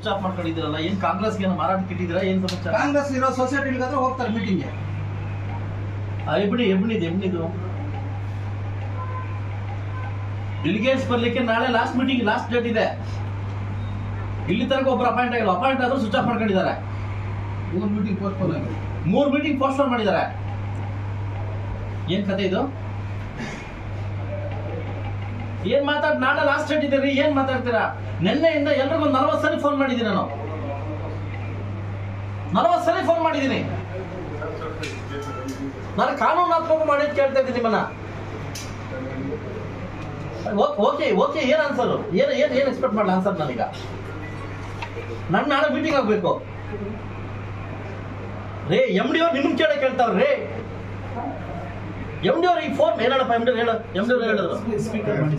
Switch off ಮಾಡ್ಕೊಂಡಿದ್ದೀರಲ್ಲ ಏನ್ ಕಾಂಗ್ರೆಸ್ಗೆ ಏನು ಮಾರಾಟಕ್ಕೆ ಇಟ್ಟಿದ್ದೀರಾ ಏನ್ ಸಮಾಚಾರ? ಕಾಂಗ್ರೆಸ್ ಇರೋ ಸೊಸೈಟಿಗಾದ್ರೆ ಹೋಗ್ತಾರೆ ಮೀಟಿಂಗ್ಗೆ ಎಬ್ಬಿಡಿ ಎಬ್ಬಿಣಿದು ಎಬ್ಬಿಣಿದು ಡೆಲಿಗೇಟ್ಸ್ ಬರ್ಲಿಕ್ಕೆ ನಾಳೆ ಲಾಸ್ಟ್ ಮೀಟಿಂಗ್ ಲಾಸ್ಟ್ ಡೇಟ್ ಇದೆ. ಇಲ್ಲಿ ತನಕ ಒಬ್ರು ಅಪಾಯಿಂಟ್ ಆಗಿಲ್ಲ. ಅಪಾಯಿಂಟ್ ಆದ್ರೂ ಸ್ವಿಚ್ ಆಫ್ ಮಾಡ್ಕೊಂಡಿದ್ದಾರೆ. ಮೂರು ಮೀಟಿಂಗ್ ಪೋಸ್ಟ್ಪೋನ್ ಆಗಿದೆ. ಮೂರು ಮೀಟಿಂಗ್ ಪೋಸ್ಟ್ಪೋನ್ ಮಾಡಿದ್ದಾರೆ. ಏನ್ ಕತೆ ಇದು? ಏನ್ ಮಾತಾಡ್ ನಾಳೆ ಲಾಸ್ಟ್ ಡೇಟ್ ಇದೆ ರೀ ಏನ್ ಮಾತಾಡ್ತೀರಾ? ನಿನ್ನೆಯಿಂದ ಎಲ್ರಿಗೂ ಒಂದು ನಲವತ್ತು ಸಲ ಫೋನ್ ಮಾಡಿದ್ದೀನಿ ನಾನು ನಲವತ್ತು ಸಲ ಫೋನ್ ಮಾಡಿದ್ದೀನಿ. ನಾನು ಕಾನೂನಾತ್ಮಕ ಮಾಡಿದ್ ಕೇಳ್ತಾ ಇದ್ದೀನಿ ನಿಮ್ಮನ್ನ. ಓಕೆ ಓಕೆ, ಏನ್ ಆನ್ಸರ್ ಏನ್ ಏನ್ ಏನ್ ಎಕ್ಸ್ಪೆಕ್ಟ್ ಮಾಡಲ್ಲ ಆನ್ಸರ್ ನಾನೀಗ? ನನ್ನ ನಾಳೆ ಮೀಟಿಂಗ್ ಆಗ್ಬೇಕು. ರೇ ಎಂ ಡಿ ಅವ್ರು ನಿಮ್ಮನ್ನ ಕೇಳ ಕೇಳ್ತಾವ್ರ, ರೇ. ಎಂ ಡಿ ಅವ್ರಿಗೆ ಫೋನ್ ಹೇಳಪ್ಪ ಎಂ ಡಿ ಹೇಳ ಎಂ ಡಿ ಅವ್ರು ಹೇಳಿದ್ರು ಸ್ಪೀಕರ್ ಮಾಡಿ.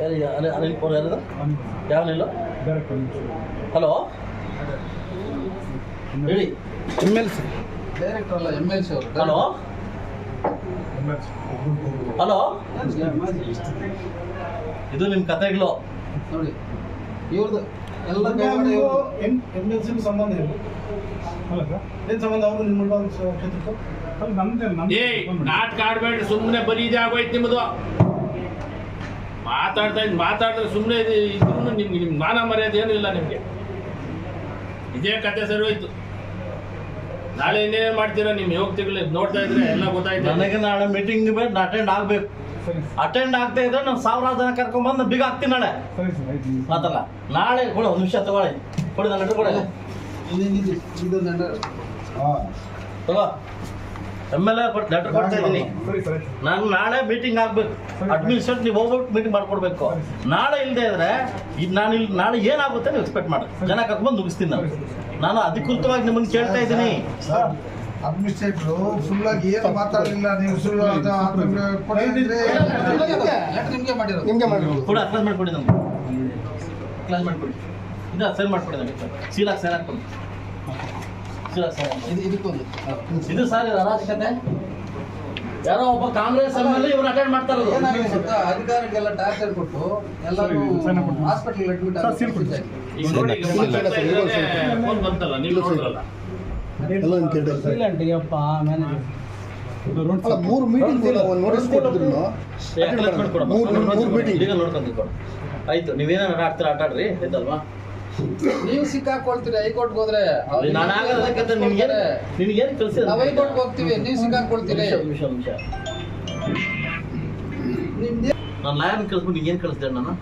ಯಾರಿಗೆ ಅನಿಲ್ ಅನಿಲ್ ಯಾರು ಯಾರದು? ಯಾವನಿಲ್ಲ ಹಲೋ? ಹೇಳಿ. ಎಂ ಎಲ್ ಸಿ ಡೈರೆಕ್ಟರ್ ಅಲ್ಲ ಎಂ ಎಲ್ ಸಿ ಅವರು ಹಲೋ? ಹಲೋ? ಇದು ನಿಮ್ಮ ಕತೆಗಳು. ನೋಡಿ ಇವ್ರದ್ದು ಎಲ್ಲ ಇವ್ರ್ದು. ಎಂ ಎಲ್ ಸಿ ಸಂಬಂಧ ಇಲ್ಲ ಏನ್ ಸಂಬಂಧ ಅವರು ನಿಮ್ಮ ಕ್ಷೇತ್ರಕ್ಕೂ ನಮ್ದೇ ನಾಟಕ ಆಡ್ಬೇಡ್ರಿ ಸುಮ್ಮನೆ ಬರೀ ಇದೇ ಆಗೋಯ್ತು ನಿಮ್ಮದು ಮಾತಾಡ್ತಾ ಇದ್ ಮಾತಾಡಿದ್ರೆ ಸುಮ್ಮನೆ ಇದ್ರು ನಿಮ್ಗೆ ನಿಮ್ಗೆ ಮಾನ ಮರ್ಯಾದೆ ಏನೂ ಇಲ್ಲ ನಿಮಗೆ. ಇದೇ ಕತೆ ಸರಿ ಹೋಯ್ತು. ನಾಳೆ ಇನ್ನೇನು ಮಾಡ್ತೀರಾ ನಿಮ್ಮ ಯೋಗ್ತಿಗಳು ನೋಡ್ತಾ ಇದ್ರೆ ಎಲ್ಲ ಗೊತ್ತಾಯ್ತು. ನನಗೆ ನಾಳೆ ಮೀಟಿಂಗ್ ಬೇಕು ಅಟೆಂಡ್ ಆಗ್ಬೇಕು. ಅಟೆಂಡ್ ಆಗ್ತಾ ಇದ್ರೆ ನಾನು ಸಾವಿರಾರು ಜನ ಕರ್ಕೊಂಡ್ಬಂದು ಬಿಗ ಆಗ್ತೀನಿ ನಾಳೆ. ಮಾತಲ್ಲ ನಾಳೆ ಕೊಡು ಒಂದು ನಿಮಿಷ ತಗೊಳ್ಳಿ. ಕೊಡಿ ನನ್ನ ಕೊಡಿ. ತಗೋ. ಎಂ ಎಲ್ ಎ ಲೆಟರ್ ಕೊಡ್ತಾ ಇದ್ದೀನಿ ನಾನು ನಾಳೆ ಮೀಟಿಂಗ್ ಆಗಬೇಕು. ಅಡ್ಮಿನಿಸ್ಟ್ರೇಟ್ ನೀವು ಹೋಗ್ಬಿಟ್ಟು ಮೀಟಿಂಗ್ ಮಾಡ್ಕೊಡ್ಬೇಕು. ನಾಳೆ ಇಲ್ಲದೆ ಇದ್ರೆ ಇದು ನಾನು ಇಲ್ಲಿ ನಾಳೆ ಏನಾಗುತ್ತೆ ನೀವು ಎಕ್ಸ್ಪೆಕ್ಟ್ ಮಾಡಿ. ಜನ ಕರ್ಕೊಂಡು ಮುಗಿಸ್ತೀನಿ ನಾನು. ನಾನು ಅಧಿಕೃತವಾಗಿ ನಿಮ್ಮನ್ನು ಕೇಳ್ತಾ ಇದ್ದೀನಿ ಸರ್ ಅಡ್ಮಿನಿಸ್ಟ್ರೇಟ್ರು ಸುಳ್ಳಾಗಿ ಏನು ಮಾತಾಡಲಿಲ್ಲ ನೀವು ಸುಳ್ಳು ನಿಮ್ಗೆ ಮಾಡಿರೋದು. ನಿಮ್ಗೆ ಕೂಡ ಕ್ಲಾಸ್ ಮಾಡ್ಕೊಡಿ ನಮ್ಗೆ. ಕ್ಲಾಸ್ ಮಾಡ್ಕೊಡಿ. ಇದು ಸೈನ್ ಮಾಡ್ಕೊಡಿ ನಮಗೆ. ಸೀಲಾಗಿ ಸೈನ್ ಹಾಕ್ಕೊಡಿ. ಇದು ಇದಕ್ಕೊಂದು. ಇದು ಸರ್ ಇದು ಅರಾಜಕತೆ. ಯಾರೋ ಒಬ್ಬ ಕಾಂಗ್ರೆಸ್ ಇವ್ರು ಅಟೆಂಡ್ ಮಾಡ್ತಾ ಇರೋದು. ಏನಾಗಿದೆ ಗೊತ್ತಾ? ಅಧಿಕಾರಿಗೆಲ್ಲ ಟಾರ್ಚರ್ ಕೊಟ್ಟು ಎಲ್ಲರೂ. ಹಾಸ್ಪಿಟಲ್ ಅಡ್ಮಿಟ್ ಸರ್, ಸೀಲ್ ಕೊಡಿ. ಈಗ ನೋಡಿ ಈಗ ಮಾತಾಡ್ತಾ ಇದ್ರೆ ಫೋನ್ ಬಂತಲ್ಲ ನೀವು ನೋಡಿದ್ರಲ್ಲ ಅಲ್ಲ ಮೂರು ಮೀಟಿಂಗ್ ನೋಟಿಸ್ ಕೊಟ್ಟಿದ್ರು ಮೂರು- ಮೂರು meeting. ಈಗ ನೋಡ್ಕೊಂಡು ಆಯ್ತು ನೀವೇನಾರ ಆಡ್ತೀರ ಆಟ ಆಡ್ರಿ ಆಯ್ತಲ್ವಾ? ನೀವು ಸಿಕ್ಕಾಕೊಳ್ತೀರಿ ಹೈಕೋರ್ಟ್ಗೆ ಹೋದ್ರೆ. ನಾನು ನಾವು ಹೈಕೋರ್ಟ್ಗೆ ಹೋಗ್ತೀವಿ ನೀವು ಸಿಕ್ಕಾಕೊಳ್ತೀರಿ. ನಿಮ್ದೇ ನಾನು ಲಾಯರ್ ಕಳಿಸ್ಬಿಟ್ಟು ಏನು ಕಳಿಸ್ದೆ ನಾನು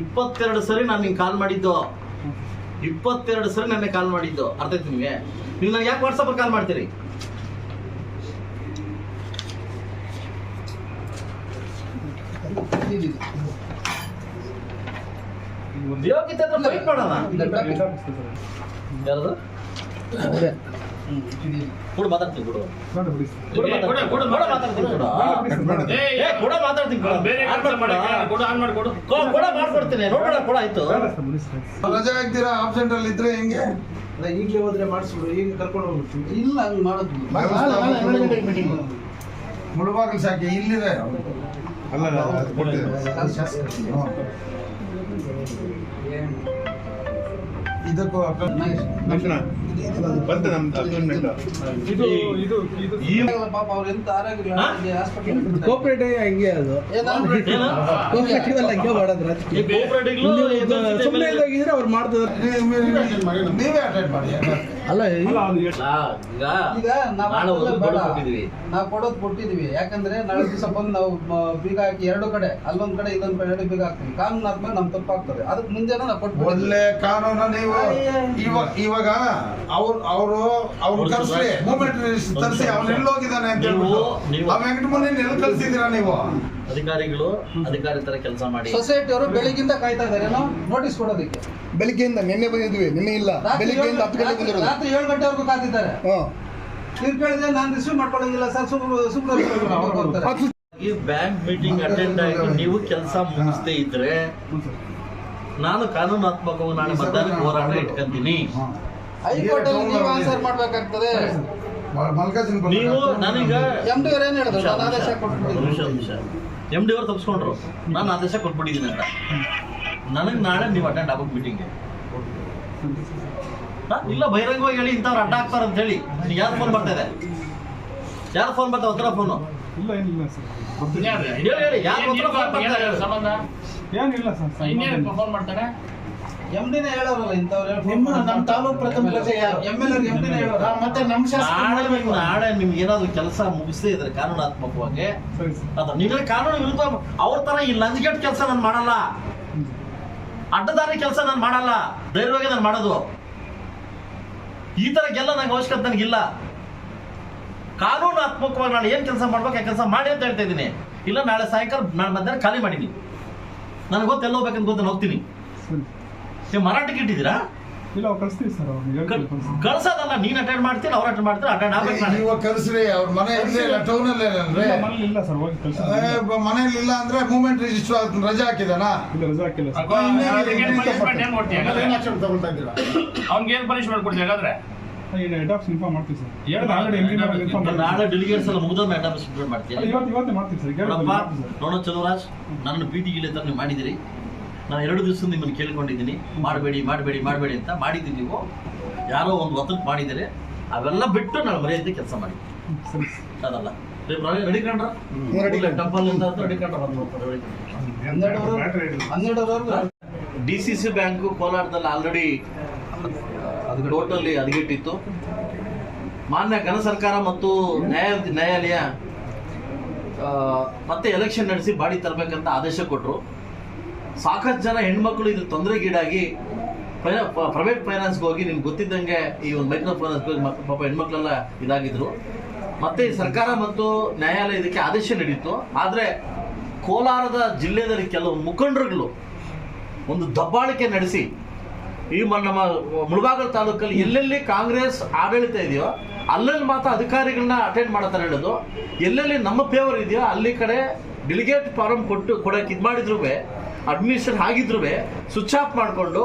ಇಪ್ಪತ್ತೆರಡು ಸರಿ ನಾನು ನಿಂಗೆ ಕಾಲ್ ಮಾಡಿದ್ದು. ಇಪ್ಪತ್ತೆರಡು ಸರಿ ನನಗೆ ಕಾಲ್ ಮಾಡಿದ್ದು. ಅರ್ಥ ಆಯ್ತು ನಿಮಗೆ? ನೀವು ನನಗೆ ಯಾಕೆ ವಾಟ್ಸಪ್ಪಲ್ಲಿ ಕಾಲ್ ಮಾಡ್ತೀರಿ? ಇದಿದೆ. ಯೋಗ್ಯತೆ ಹತ್ರ ಫೈಟ್ ಮಾಡೋಣ ಯಾರದು. ಕೂಡ ಮಾತಾಡ್ತೀನಿ ಕೂಡ. ನೋಡಿ ಬಿಡಿ. ಕೂಡ ಏ, ಕೊಡು, ಕೊಡು, ಮಾತಾಡ್ತೀನಿ ಕೂಡ. ಏಯ್, ಏ ಕೂಡ ಮಾತಾಡ್ತೀನಿ ಕೂಡ. ಬೇರೆ ಆನ್ ಕೆಲಸ ಮಾಡ್ಕೊಡ. ಮಾಡಿ ಕೊಡು ಆನ್ ಮಾಡ್ಕೊಡು ಕೊ- ಕೂಡ ಮಾಡ್ಕೊಡ್ತೀನಿ. ನೋಡೋಣ ಕೂಡ ಆಯ್ತು. ರಜೆ ಆಬ್ಸೆಂಟ್ ಅಲ್ಲಿ ಇದ್ರೆ ಹೆಂಗೆ? ಈಗಲೇ ಹೋದ್ರೆ ಮಾಡಿಸ್ಬಿಡು. ಈಗ ಕರ್ಕೊಂಡು ಹೋಗ್ಬಿಡ್ತೀನಿ. ಇಲ್ಲ ಹಂಗೆ ಮಾಡೋದು ಸಾಕೆ ಶಾಖೆ ಇಲ್ಲಿದೆ. ಅಲ್ಲ. ಇದಕ್ಕೂ ಅಕ್ಕ- ಬಂತು ನಮ್ದು ಇದು ಇದು ಇದು. ಪಾಪ ಅವ್ರು ಎಂತ ಆರಾಗಿಲ್ಲ. ಹಾ? ಹಾಸ್ಪಿಟಲ್ ಕೋಪರೇಟಿವ್ ಹಂಗೆ ಅದು? ಕೋಪರೇಟಿವ್ ಹಂಗೆ ಸುಮ್ಮನೆ ಇದಾಗಿದ್ರೆ ಅವ್ರು ಮಾಡ್ತಿದ್ರು. ನೀವೇ- ನೀವೇ ಅಟೆಂಡ್ ಮಾಡಿ ಅಲ್ಲ ಈಗ ಈಗ ನಾವು ಕೊಡೋದು ಕೊಟ್ಟಿದೀವಿ. ಯಾಕಂದ್ರೆ ನಾಳೆ ದಿವಸ ಬಂದು ನಾವು ಬೀಗ ಹಾಕಿ ಎರಡು ಕಡೆ ಅಲ್ಲೊಂದ್ ಕಡೆ ಇಲ್ಲೊಂದ್ ಕಡೆ ಎರಡು ಬೀಗ ಹಾಕ್ತೀವಿ. ಕಾನೂನಾತ್ಮಕ ನಮ್ ತಪ್ಪಾಗ್ತದೆ. ಅದಕ್ಕೆ ಮುಂಜಾನೆ ನಾವು ಕೊಟ್ಬಿಟ್ಟು ಒಳ್ಳೆ ಕಾನೂನ ನೀವು. ಇವಾಗ ಇವಾಗ ಅವ್ರು ಅವರು ಅವ್ರು ಅವ್ರು ಕರ್ಸಿ ಮೂಮೆಂಟ್ ತರಿಸಿ ಅವ್ನು ಎಲ್ಲೋಗಿದ್ದಾನೆ ಅಂತ ಹೇಳ್ಬಿಟ್ಟು. ಆ ವೆಂಕಟಮುನಿ ಎಲ್ಲಿ ಕಳ್ಸಿದ್ದೀರಾ ನೀವು? ಅಧಿಕಾರಿಗಳು ಅಧಿಕಾರಿ ತರ ಕೆಲಸ ಮಾಡಿ. ಸೊಸೈಟಿ ಅವರು ಬೆಳಿಗ್ಗಿಂದ ಕಾಯ್ತಾ ಇದ್ದಾರೆ. ಏನೋ ನೋಟಿಸ್ ಕೊಡೋದಕ್ಕೆ. ಬೆಳಿಗ್ಗೆಯಿಂದ ನಿನ್ನೆ ಬಂದಿದ್ವಿ ನಿನ್ನೆ ಇಲ್ಲ. ಬೆಳಿಗ್ಗೆಯಿಂದ ಏಳು- ಹತ್ತು ಗಂಟೆ ಬಂದಿರೋದು. ರಾತ್ರಿ ಏಳು ಗಂಟೆವರೆಗೂ ಕಾದಿದ್ದಾರೆ ನೀವು ಕೇಳಿದ್ರೆ ನಾನು ರಿಸೀವ್ ಮಾಡ್ಕೊಳ್ಳೋದಿಲ್ಲ ಸರ್. ಸುಮ್ಮನೆ ಸುಮ್ಮನೆ ಈ ಬ್ಯಾಂಕ್ ಮೀಟಿಂಗ್ ಅಟೆಂಡ್ ಆಗಿ ನೀವು ಕೆಲಸ ಮುಗಿಸದೇ ಇದ್ರೆ ನಾನು ಕಾನೂನಾತ್ಮಕವಾಗಿ ನಾನು ಮತದಾನ ಹೋರಾಟ ಇಟ್ಕೊಂತೀನಿ. ಹೈಕೋರ್ಟ್ ಅಲ್ಲಿ ನೀವು ಆನ್ಸರ್ ಮಾಡ್ಬೇಕಾಗ್ತದೆ. ನೀವು ನನಗೆ ಎಂ ಡಿ ಅವ್ರು ಏನ್ ಹೇಳಿದ್ರು? ನಾನು ಆದೇಶ ಎಂ ಡಿ ಅವ್ರು ತಪ್ಪಿಸ್ಕೊಂಡ್ರು ನಾನು ಆದೇಶ ಕೊಟ್ಬಿಟ್ಟಿದ್ದೀನಿ ಅಂತ ನನಗೆ ನಾಳೆ ನೀವು ಅಟೆಂಡ್ ಆಗ್ಬೇಕು ಮೀಟಿಂಗ್ಗೆ ಇಲ್ಲ ಬಹಿರಂಗವಾಗಿ ಹೇಳಿ ಇಂಥವ್ರು ಅಡ್ಡ ಹಾಕ್ತಾರೆ ಅಂತ ಹೇಳಿ. ಯಾರು ಫೋನ್ ಬರ್ತಾ ಇದೆ? ಯಾರು ಫೋನ್ ಬರ್ತಾ ಒತ್ತರ ಫೋನು ಇಲ್ಲ ಏನಿಲ್ಲ ಸರ್? ಹೇಳಿ, ಹೇಳಿ, ಯಾರು ಮಾಡ್ತಾರೆ? ಸಂಬಂಧ ಏನಿಲ್ಲ ಸರ್. ಇನ್ನೇನು ಫೋನ್ ಮಾಡ್ತಾನೆ ಎಂ ಡಿನೇ ಹೇಳೋರಲ್ಲ ಇಂಥವ್ರು ನಿಮ್ಮ ನಮ್ಮ ತಾಲೂಕು ಪ್ರಥಮ ಪ್ರಜೆ ಯಾರು? ಎಂ ಎಲ್ ಎಂ ಡಿನೇ ಹೇಳೋರು. ಮತ್ತೆ ನಮ್ಮ ನಾಳೆ ನಾಳೆ ನಿಮ್ಗೆ ಏನಾದ್ರು ಕೆಲಸ ಮುಗಿಸದೇ ಇದ್ರೆ ಕಾನೂನಾತ್ಮಕವಾಗಿ ಅದು ನೀವೇ ಕಾನೂನು ವಿರುದ್ಧ ಅವ್ರ ತರ ಈ ಲಂಚ್ಗೆಟ್ ಕೆಲಸ ನಾನು ಮಾಡಲ್ಲ. ಅಡ್ಡದಾರಿ ಕೆಲಸ ನಾನು ಮಾಡಲ್ಲ. ಧೈರ್ಯವಾಗಿ ನಾನು ಮಾಡೋದು. ಈ ತರ ಗೆಲ್ಲ ನಂಗೆ ಅವಶ್ಯಕತೆ ನನಗಿಲ್ಲ ಕಾನೂನಾತ್ಮಕವಾಗಿ ನಾನು ಏನ್ ಕೆಲಸ ಮಾಡ್ಬೇಕು ಆ ಕೆಲಸ ಮಾಡಿ ಅಂತ ಹೇಳ್ತಾ ಇದ್ದೀನಿ. ಇಲ್ಲ ನಾಳೆ ಸಾಯಂಕಾಲ ನಾನು ಮಧ್ಯಾಹ್ನ ಖಾಲಿ ಮಾಡಿದ್ದೀನಿ ನನಗೆ ಗೊತ್ತೆಲ್ಲ ಹೋಗ್ಬೇಕಂತ ಗೊತ್ತು ನಾನು ಹೋಗ್ತೀನಿ. ನೀವು ಮರಾಠಕ್ಕೆ ಇಟ್ಟಿದ್ದೀರಾ? ಇಲ್ಲ ಅವ್ರು ಕಳಿಸ್ತೀವಿ ಸರ್ ಕಳ್ಸಿ ಕಳ್ಸೋದಲ್ಲ ನೀನ್ ಅಟೆಂಡ್ ಮಾಡ್ತೀನಿ ಅವ್ರು ಅಟೆಂಡ್ ಮಾಡ್ತೀನಿ ಅಟೆಂಡ್ ಆಗ್ಬೇಕು ನಾನು ಇವಾಗ ಕರ್ಸ್ರಿ ಅವ್ರ ಮನೆ ಇಲ್ಲೇ ಇಲ್ಲ ಟೌನ್ ಅಲ್ಲೇ ಮನೇಲಿ ಇಲ್ಲ ಸರ್ ಹೋಗಿ ಕಳ್ಸಿ. ಮನೇಲಿ ಇಲ್ಲ ಅಂದ್ರೆ ಮೂವ್ಮೆಂಟ್ ರಿಜಿಸ್ಟರ್ ರಜೆ ಹಾಕಿದಾನಾ? ಇಲ್ಲ ರಜಾ ಹಾಕಿಲ್ಲ ಸರ್. ಅವ್ನಿಗೆ ಏನ್ ಏನ್ ಏನು ಪನಿಷ್ಮೆಂಟ್ ಕೊಡ್ತೀವಿ ಹಾಗಾದ್ರೆ? ಈಗ ಹೆಡ್ ಆಫ್ ಇನ್ಫಾರ್ಮ್ ಮಾಡ್ತೀವಿ ಸರ್. ಹೇಳಿದ ಆಲ್ರೆಡಿ ಎಂ ಪಿ ಇನ್ಫಾರ್ಮ್ ನಾಳೆ ಡೆಲಿಗೇಟ್ಸ್ ಎಲ್ಲ ಮುಗಿದ ಇವತ್ತು ಇವತ್ತೇ ಮಾಡ್ತೀವಿ ಸರ್. ನೋಡೋ ಚಲುವರಾಜ್ ನನ್ನ ಬೀದಿಗೆ ತರ ನೀವು ಮಾಡಿದಿರಿ ನಾನು ಎರಡು ದಿವಸ ನಿಮ್ಮನ್ನು ಕೇಳ್ಕೊಂಡಿದ್ದೀನಿ. ಮಾಡಬೇಡಿ ಮಾಡಬೇಡಿ ಮಾಡಬೇಡಿ ಅಂತ ಮಾಡಿದ್ದೀನಿ ನೀವು. ಯಾರೋ ಒಂದು ಒತ್ತಕ್ಕೆ ಮಾಡಿದರೆ ಅವೆಲ್ಲ ಬಿಟ್ಟು ನಾನು ಮರ್ಯಾದೆ ಕೆಲಸ ಮಾಡಿ. ಅದಲ್ಲ. ರೆಡಿ ಕಂಡ್ರ ಟೆಂಪಲ್ ಅಂತ ರೆಡಿ ಕಂಡ್ರ ಹನ್ನೆರಡುವರೆಗೂ ಹನ್ನೆರಡುವರೆಗೂ ಡಿ ಸಿ ಸಿ ಬ್ಯಾಂಕು ಕೋಲಾರದಲ್ಲಿ ಆಲ್ರೆಡಿ ಟೋಟಲಿ ಹದಗೆಟ್ಟಿತ್ತು. ಮಾನ್ಯ ಘನ ಸರ್ಕಾರ ಮತ್ತು ನ್ಯಾಯ ನ್ಯಾಯಾಲಯ ಮತ್ತೆ ಎಲೆಕ್ಷನ್ ನಡೆಸಿ ಬಾಡಿ ತರಬೇಕಂತ ಆದೇಶ ಕೊಟ್ಟರು ಸಾಕಷ್ಟು ಜನ ಹೆಣ್ಮಕ್ಳು ಇದು ತೊಂದರೆಗೀಡಾಗಿ ಪ್ರೈವೇಟ್ ಫೈನಾನ್ಸ್ಗೆ ಹೋಗಿ ನಿಮ್ಗೆ ಗೊತ್ತಿದ್ದಂಗೆ ಈ ಒಂದು ಮೈಕ್ರೋ ಫೈನಾನ್ಸ್ಗೆ ಪಾಪ ಹೆಣ್ಮಕ್ಳೆಲ್ಲ ಇದಾಗಿದ್ರು. ಮತ್ತೆ ಸರ್ಕಾರ ಮತ್ತು ನ್ಯಾಯಾಲಯ ಇದಕ್ಕೆ ಆದೇಶ ನೀಡಿತ್ತು. ಆದರೆ ಕೋಲಾರದ ಜಿಲ್ಲೆಯಲ್ಲಿ ಕೆಲವು ಮುಖಂಡರುಗಳು ಒಂದು ದಬ್ಬಾಳಿಕೆ ನಡೆಸಿ ಈ ನಮ್ಮ ಮುಳಬಾಗಲ್ ತಾಲೂಕಲ್ಲಿ ಎಲ್ಲೆಲ್ಲಿ ಕಾಂಗ್ರೆಸ್ ಆಡಳಿತ ಇದೆಯೋ ಅಲ್ಲಲ್ಲಿ ಮಾತ್ರ ಅಧಿಕಾರಿಗಳನ್ನ ಅಟೆಂಡ್ ಮಾಡ್ತಾರೆ ಹೇಳೋದು. ಎಲ್ಲೆಲ್ಲಿ ನಮ್ಮ ಫೇವರ್ ಇದೆಯೋ ಅಲ್ಲಿ ಕಡೆ ಡೆಲಿಗೇಟ್ ಫಾರಂ ಕೊಟ್ಟು ಕೊಡೋಕೆ ಇದು ಮಾಡಿದ್ರು ಅಡ್ಮಿನಿಸ್ಟ್ರೇಷನ್ ಆಗಿದ್ರು ಸ್ವಿಚ್ ಆಫ್ ಮಾಡಿಕೊಂಡು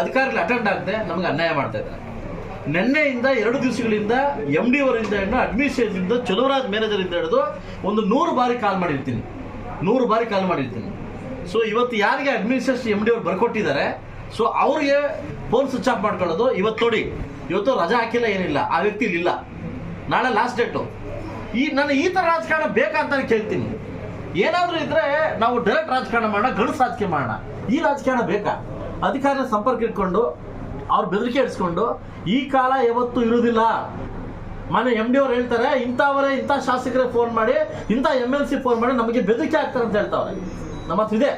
ಅಧಿಕಾರಿಗಳು ಅಟೆಂಡ್ ಆಗದೆ ನಮಗೆ ಅನ್ಯಾಯ ಮಾಡ್ತಾ ಇದ್ದಾರೆ. ನಿನ್ನೆಯಿಂದ ಎರಡು ದಿವಸಗಳಿಂದ ಎಂ ಡಿ ಅವರಿಂದ ಹಿಡಿದು ಚಲುವರಾಜ್ ಮ್ಯಾನೇಜರ್ ಇಂದ ಹಿಡಿದು ಒಂದು ನೂರು ಬಾರಿ ಕಾಲ್ ಮಾಡಿರ್ತೀನಿ. ನೂರು ಬಾರಿ ಕಾಲ್ ಮಾಡಿರ್ತೀನಿ. ಸೊ ಇವತ್ತು ಯಾರಿಗೆ ಅಡ್ಮಿನಿಸ್ಟ್ರೇಷನ್ ಎಂ ಡಿ ಅವ್ರು ಬರ್ಕೊಟ್ಟಿದ್ದಾರೆ ಸೊ ಅವ್ರಿಗೆ ಫೋನ್ ಸ್ವಿಚ್ ಆಫ್ ಮಾಡ್ಕೊಳ್ಳೋದು ಇವತ್ತು ನೋಡಿ. ಇವತ್ತು ರಜಾ ಹಾಕಿಲ್ಲ, ಏನಿಲ್ಲ. ಆ ವ್ಯಕ್ತಿ ಇಲ್ಲ ನಾಳೆ ಲಾಸ್ಟ್ ಡೇಟು ಈ, ನಾನು ಈ ಥರ ರಾಜಕಾರಣ ಬೇಕಾ ಅಂತ ಕೇಳ್ತೀನಿ. ಏನಾದರೂ ಇದ್ರೆ ನಾವು ಡೈರೆಕ್ಟ್ ರಾಜಕಾರಣ ಮಾಡೋಣ ಗಣಸ್ ರಾಜಕೀಯ ಮಾಡೋಣ. ಈ ರಾಜಕಾರಣ ಬೇಕಾ? ಅಧಿಕಾರ ಸಂಪರ್ಕ ಇಟ್ಕೊಂಡು, ಅವ್ರು ಬೆದರಿಕೆ ಇಡಿಸ್ಕೊಂಡು, ಈ ಕಾಲ ಯಾವತ್ತೂ ಇರುವುದಿಲ್ಲ ಮನೆ ಎಂ ಡಿ ಅವ್ರು ಹೇಳ್ತಾರೆ, ಇಂಥವರೇ, ಇಂಥ ಶಾಸಕರೇ ಫೋನ್ ಮಾಡಿ, ಇಂಥ ಎಂ ಎಲ್ ಸಿ ಫೋನ್ ಮಾಡಿ ನಮಗೆ ಬೆದರಿಕೆ ಆಗ್ತಾರೆ ಅಂತ ಹೇಳ್ತಾವ್ರೆ. ನಮ್ಮ ಹತ್ರ ಇದೆ.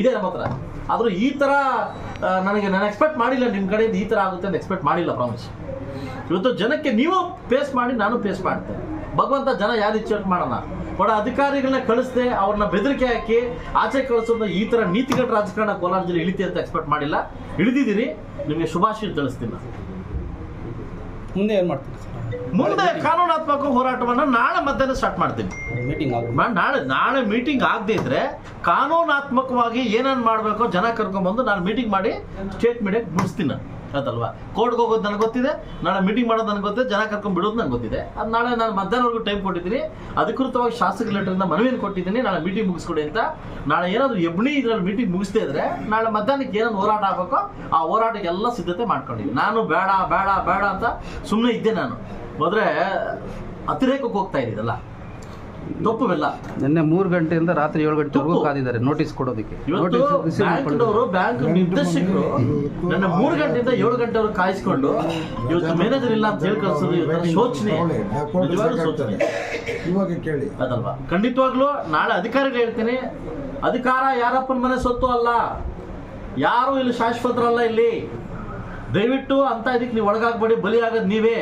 ಇದೆ ನಮ್ಮ ಹತ್ರ. ಆದರೂ ಈ ಥರ ನನಗೆ, ನಾನು ಎಕ್ಸ್ಪೆಕ್ಟ್ ಮಾಡಿಲ್ಲ ನಿಮ್ಮ ಕಡೆಯಿಂದ ಈ ಥರ ಆಗುತ್ತೆ ಅಂತ ಎಕ್ಸ್ಪೆಕ್ಟ್ ಮಾಡಿಲ್ಲ ಪ್ರಾಮಿಸ್ ಇವತ್ತು ಜನಕ್ಕೆ ನೀವು ಫೇಸ್ ಮಾಡಿ, ನಾನು ಫೇಸ್ ಮಾಡ್ತೇನೆ. ಭಗವಂತ ಜನ ಯಾರು ಇಚ್ಛೆ ಮಾಡೋಣ ಒಡ ಅಧಿಕಾರಿಗಳನ್ನ ಕಳಿಸದೆ ಅವ್ರನ್ನ ಬೆದರಿಕೆ ಹಾಕಿ ಆಚೆ ಕಳಿಸೋದು ಈ ಥರ ನೀತಿಗಟ್ಟ ರಾಜಕಾರಣ ಕೋಲಾರ ಜಿಲ್ಲೆ ಇಳಿತಿ ಅಂತ ಎಕ್ಸ್ಪೆಕ್ಟ್ ಮಾಡಿಲ್ಲ. ಇಳಿದಿದ್ದೀರಿ. ನಿಮಗೆ ಶುಭಾಶಯ ತಿಳಿಸ್ತೀನಿ ಮುಂದೆ ಏನ್ ಮಾಡ್ತೀನಿ ಮುಂದೆ ಕಾನೂನಾತ್ಮಕ ಹೋರಾಟವನ್ನು ನಾಳೆ ಮಧ್ಯಾಹ್ನ ಸ್ಟಾರ್ಟ್ ಮಾಡ್ತೀನಿ. ಮೀಟಿಂಗ್ ನಾಳೆ ನಾಳೆ ಮೀಟಿಂಗ್ ಆಗದೆ ಇದ್ರೆ ಕಾನೂನಾತ್ಮಕವಾಗಿ ಏನೇನು ಮಾಡಬೇಕೋ ಜನ ಕರ್ಕೊಂಡ್ಬಂದು ನಾನು ಮೀಟಿಂಗ್ ಮಾಡಿ ಸ್ಟೇಟ್ ಮೀಡಿಯಾಗೆ ಮುಗಿಸ್ತೀನಿ ನಾನು. ಅದಲ್ವಾ ಕೋರ್ಟ್ಗೆ ಹೋಗೋದು ನನಗೆ ಗೊತ್ತಿದೆ, ನಾಳೆ ಮೀಟಿಂಗ್ ಮಾಡೋದು ನನಗೆ ಗೊತ್ತಿದೆ, ಜನ ಕರ್ಕೊಂಡು ಬಿಡೋದು ನನಗೆ ಗೊತ್ತಿದೆ. ಅದು ನಾಳೆ ನಾನು ಮಧ್ಯಾಹ್ನವರೆಗೂ ಟೈಮ್ ಕೊಟ್ಟಿದ್ದೀನಿ. ಅಧಿಕೃತವಾಗಿ ಶಾಸಕ ಲೆಟರ್ನ ಮನವಿಯನ್ನು ಕೊಟ್ಟಿದ್ದೀನಿ, ನಾಳೆ ಮೀಟಿಂಗ್ ಮುಗಿಸ್ಕೊಡಿ ಅಂತ. ನಾಳೆ ಏನಾದರೂ ಎಬ್ಣಿ ಇದರಲ್ಲಿ ಮೀಟಿಂಗ್ ಮುಗಿಸ್ತಾ ಇದ್ರೆ, ನಾಳೆ ಮಧ್ಯಾಹ್ನಕ್ಕೆ ಏನೇನು ಹೋರಾಟ ಆಗಬೇಕೋ, ಆ ಹೋರಾಟಕ್ಕೆ ಎಲ್ಲ ಸಿದ್ಧತೆ ಮಾಡ್ಕೊಂಡಿದ್ದೀನಿ. ನಾನು ಬೇಡ ಬೇಡ ಬೇಡ ಅಂತ ಸುಮ್ಮನೆ ಇದ್ದೆ ನಾನು. ಹೋದ್ರೆ ಅತಿರೇಕಕ್ಕೆ ಹೋಗ್ತಾ ಇದ್ದೀರಲ್ಲ ತಪ್ಪುವೆಲ್ಲ ನಿನ್ನೆ ಮೂರು ಗಂಟೆಯಿಂದ ರಾತ್ರಿ ಏಳು ಗಂಟೆವರೆಗೂ ತಪ್ಪು. ಕಾದಿದ್ದಾರೆ ನೋಟಿಸ್ ಕೊಡೋದಕ್ಕೆ. ಇವತ್ತು ನೋಟಿಸ್ ರಿಸೀವ್ ಬ್ಯಾಂಕ್ನವರು ಬ್ಯಾಂಕ್ ನಿರ್ದೇಶಕರು ನನ್ನ ಮೂರು ಗಂಟೆಯಿಂದ ಏಳು ಗಂಟೆವರೆಗೂ ಕಾಯಿಸ್ಕೊಂಡು ಇವತ್ತು ಮ್ಯಾನೇಜರ್ ಇಲ್ಲ ಅಂತ ಹೇಳಿ ಕಳ್ಸೋದು ಶೋಚನೆ. ಶೋಚನೆ. ಇವಾಗ ಕೇಳಿ. ಅದಲ್ವಾ? ಖಂಡಿತವಾಗ್ಲೂ ನಾಳೆ ಅಧಿಕಾರಿಗಳು ಹೇಳ್ತೀನಿ ಅಧಿಕಾರ ಯಾರಪ್ಪನ ಮನೆ ಸೊತ್ತು ಅಲ್ಲ. ಯಾರು ಇಲ್ಲಿ ಶಾಶ್ವತರಲ್ಲ ಇಲ್ಲಿ. ದಯವಿಟ್ಟು ಅಂತ ಇದಕ್ಕೆ ನೀವು ಒಳಗಾಗಬೇಡಿ ಬಲಿ ಆಗೋದು ನೀವೇ.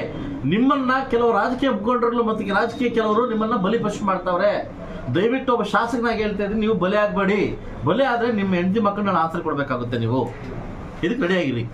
ನಿಮ್ಮನ್ನ ಕೆಲವು ರಾಜಕೀಯ ಮುಖಂಡರು ಮತ್ತು ರಾಜಕೀಯ ಕೆಲವರು ನಿಮ್ಮನ್ನ ಬಲಿ ಪಶು ಮಾಡ್ತಾವ್ರೆ. ದಯವಿಟ್ಟು ಒಬ್ಬ ಶಾಸಕನಾಗಿ ಹೇಳ್ತಾ ಇದ್ದೀನಿ, ನೀವು ಬಲಿ ಆಗಬೇಡಿ. ಬಲಿ ಆದ್ರೆ ನಿಮ್ಮ ಹೆಂಡತಿ ಮಕ್ಕಳನ್ನ ಆಸರೆ ಕೊಡಬೇಕಾಗುತ್ತೆ ನೀವು. ಇದಕ್ಕೆ ರೆಡಿ ಆಗಿರಿ.